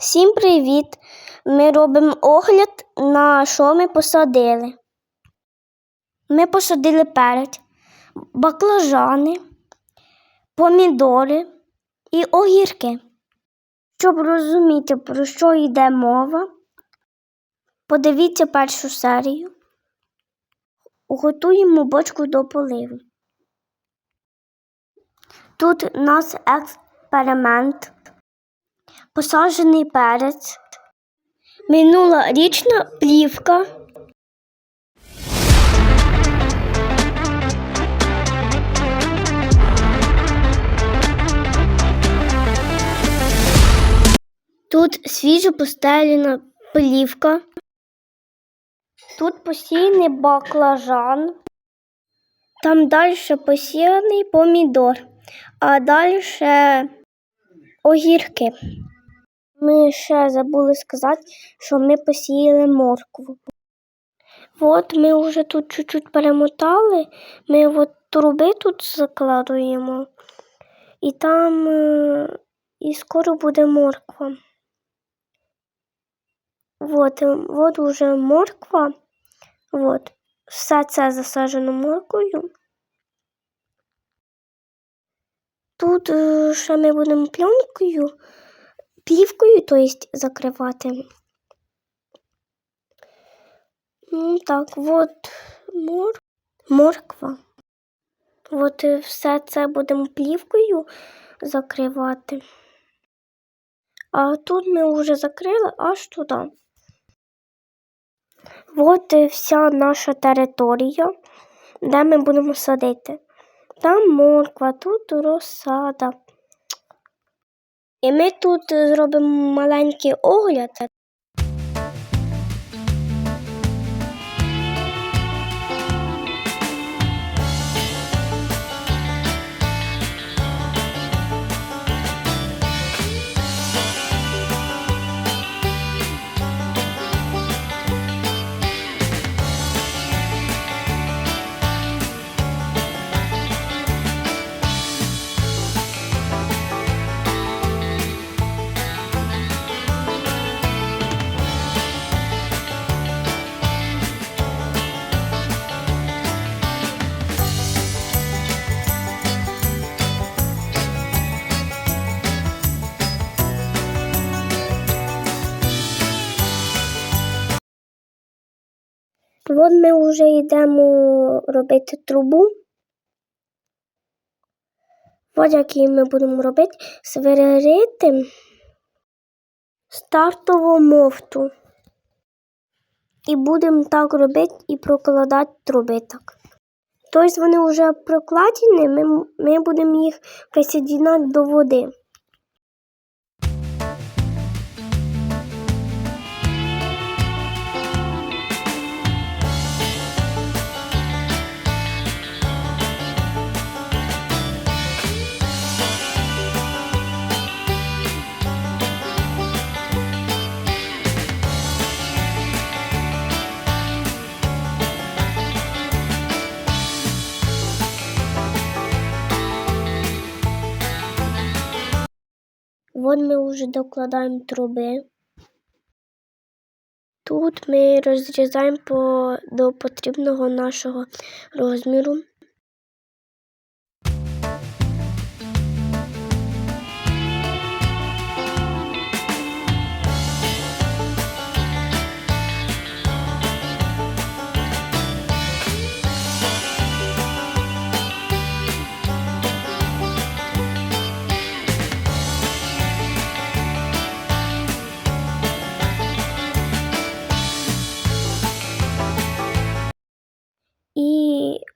Всім привіт! Ми робимо огляд на що ми посадили. Ми посадили перець, баклажани, помідори і огірки. Щоб розуміти, про що йде мова, подивіться першу серію. Готуємо бочку до поливу. Тут у нас експеримент посаджений перець, минула річна плівка. Тут свіжо постелена плівка. Тут посіяний баклажан. Там далі посіяний помідор, а далі огірки. Ми ще забули сказати, що ми посіяли моркву. От ми вже тут чуть-чуть перемотали, ми от труби тут закладуємо, і там е, і скоро буде морква. От, е, от уже морква. От. Все це засаджено морквою. Тут е, ще ми будемо пленкою плівкою, то есть закривати. Ну так, от мор... морква. От все це будемо плівкою закривати. А тут ми вже закрили аж туди. От вся наша територія, де ми будемо садити. Там морква, тут розсада. І ми тут зробимо маленький огляд. От ми вже йдемо робити трубу. От який ми будемо робити, сверлити стартову мофту. І будемо так робити і прокладати труби так. Тобто вони вже прокладені, ми, ми будемо їх присоединяти до води. От ми вже докладаємо труби. Тут ми розрізаємо по, до потрібного нашого розміру.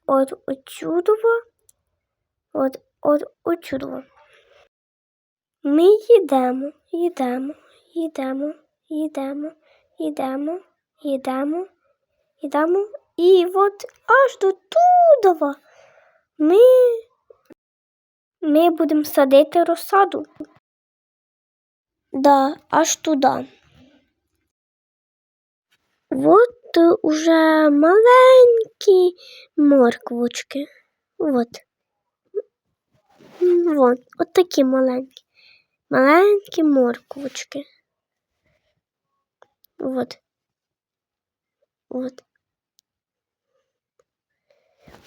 От отсюдова, от, от отсюдова. Ми їдемо, їдемо, їдемо, їдемо, їдемо, їдемо, їдемо. І от аж до тудова ми, ми будемо садити розсаду. Да, аж туди. Вот уже маленькі морквочки. Вот. Вон, от такі маленькі. Маленькі морквочки. Вот. Вот.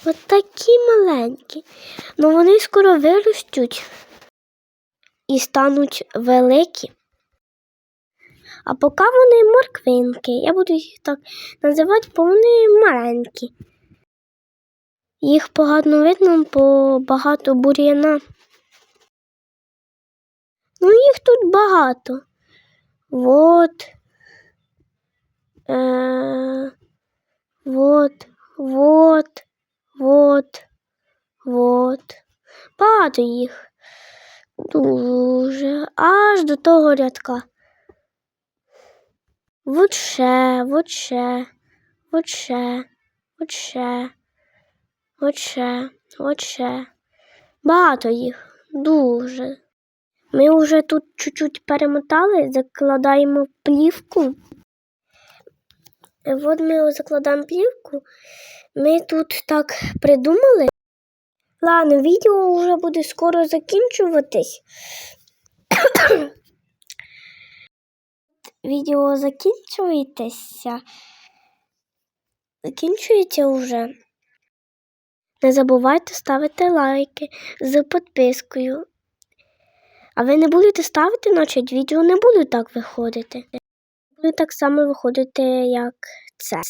От такі маленькі. Ну вони скоро виростуть і стануть великі. А поки вони морквинки. Я буду їх так називати, бо вони маленькі. Їх погано видно, бо багато бур'яна. Ну, їх тут багато. Вот. Е, вот, вот, вот, вот. Багато їх. Дуже. Аж до того рядка. Вот ще, вот ще, вот ще. Багато їх. Дуже. Ми вже тут чуть-чуть перемотали, закладаємо плівку. От ми закладаємо плівку. Ми тут так придумали. Ладно, відео вже буде скоро закінчуватись. Відео закінчується. Закінчується вже. Не забувайте ставити лайки з підпискою. А ви не будете ставити, значить відео не буде так виходити. Буде так само виходити, як це.